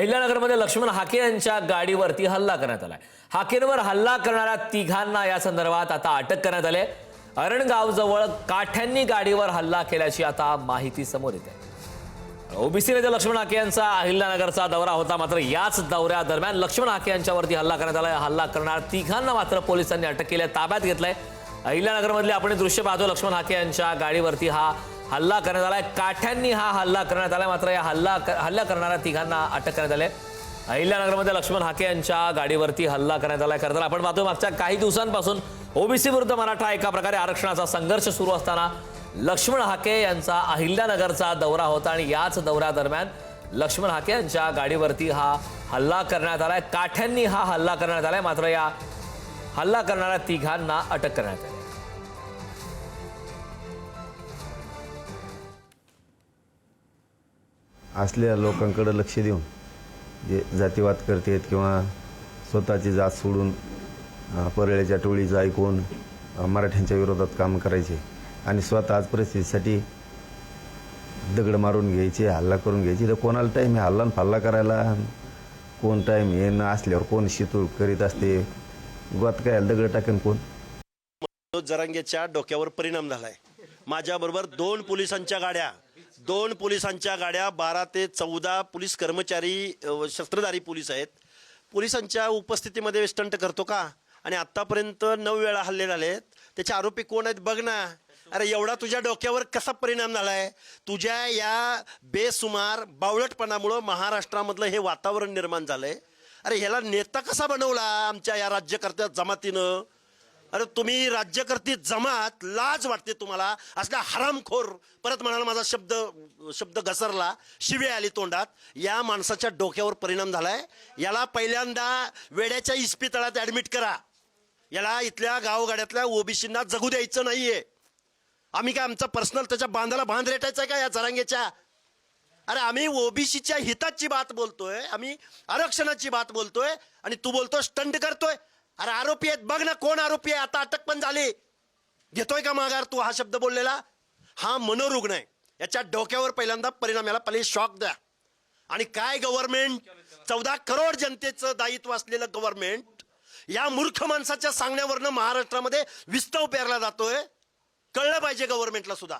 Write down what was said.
अहिल्यानगरमध्ये लक्ष्मण हाके यांच्या गाडीवरती हल्ला करण्यात आलाय. हाकेंवर हल्ला करणाऱ्या तिघांना या संदर्भात आता अटक करण्यात आली अरणगावजवळ काठ्यांनी गाडीवर हल्ला केल्याची आता माहिती समोर येते. ओबीसी नेते लक्ष्मण हाके यांचा अहिल्यानगरचा दौरा होता मात्र याच दौऱ्यादरम्यान लक्ष्मण हाके यांच्यावरती हल्ला करण्यात आला हल्ला करणार तिघांना मात्र पोलिसांनी अटक केली ताब्यात घेतलंय. अहिल्यानगरमधले आपण दृश्य पाहतो. लक्ष्मण हाके यांच्या गाडीवरती हा हल्ला करण्यात आलाय. काठ्यांनी हा हल्ला करण्यात आला मात्र या हल्ला हल्ला करणाऱ्या तिघांना अटक करण्यात आले अहिल्यानगरमध्ये लक्ष्मण हाके यांच्या गाडीवरती हल्ला करण्यात आलाय. खरं तर आपण पाहतो मागच्या काही दिवसांपासून ओबीसी विरुद्ध मराठा एका प्रकारे आरक्षणाचा संघर्ष सुरू असताना लक्ष्मण हाके यांचा अहिल्यानगरचा दौरा होता आणि याच दौऱ्यादरम्यान लक्ष्मण हाके यांच्या गाडीवरती हा हल्ला करण्यात आलाय. काठ्यांनी हा हल्ला करण्यात आलाय. मात्र या हल्ला करणाऱ्या तिघांना अटक करण्यात आली. असलेल्या लोकांकडे लक्ष देऊन जे जातीवाद करतात किंवा स्वतःची जात सोडून परळ्याच्या टोळीचं ऐकून मराठ्यांच्या विरोधात काम करायचे आणि स्वतः आज परिस्थितीसाठी दगड मारून घ्यायचे हल्ला करून घ्यायचे. तर कोणाला टाईम आहे? हल्ला न फाल्ला करायला कोण टाईम हे न असल्यावर कोण शितूळ करीत असते? गोत काय दगड टाकेन कोण? मनोज जरांगेच्या डोक्यावर परिणाम झालाय. माझ्याबरोबर दोन पोलिसांच्या गाड्या दोन पोलिसांच्या गाड्या बारा ते चौदा पोलीस कर्मचारी शस्त्रधारी पोलीस आहेत. पोलिसांच्या उपस्थितीमध्ये स्टंट करतो का? आणि आत्तापर्यंत नऊ वेळा हल्ले झालेत. त्याचे आरोपी कोण आहेत बघ ना. अरे एवढा तुझ्या डोक्यावर कसा परिणाम झालाय? तुझ्या या बेसुमार बावळटपणामुळं महाराष्ट्रामधलं हे वातावरण निर्माण झालंय. अरे ह्याला नेता कसा बनवला आमच्या या राज्यकर्त्या जमातीनं? अरे तुम्ही राज्यकर्ती जमात लाज वाटते तुम्हाला. असल्या हरामखोर परत म्हणाला माझा शब्द शब्द घसरला शिवे आली तोंडात. या माणसाच्या डोक्यावर परिणाम झालाय. याला पहिल्यांदा वेड्याच्या इस्पितळात ॲडमिट करा. याला इथल्या गावगाड्यातल्या ओबीसींना जगू द्यायचं नाहीये. आम्ही काय आमचा पर्सनल त्याच्या बांधाला बांध रेटायचा का या जरांगेच्या? अरे आम्ही ओबीसीच्या हिताची बात बोलतोय आम्ही आरक्षणाची बात बोलतोय आणि तू बोलतोय स्टंट करतोय. अरे आरोपी आहेत. बघ ना कोण आरोपी आहे. आता अटक पण झाली. घेतोय का माघार तू हा शब्द बोललेला? हा मनोरुग्ण आहे. याच्या डोक्यावर पहिल्यांदा परिणाम याला पहिले शॉक द्या. आणि काय गव्हर्नमेंट चौदा करोड जनतेचं दायित्व असलेलं गव्हर्नमेंट या मूर्ख माणसाच्या सांगण्यावरनं महाराष्ट्रामध्ये विस्तव पेरला जातोय. कळलं पाहिजे गव्हर्नमेंटला सुद्धा.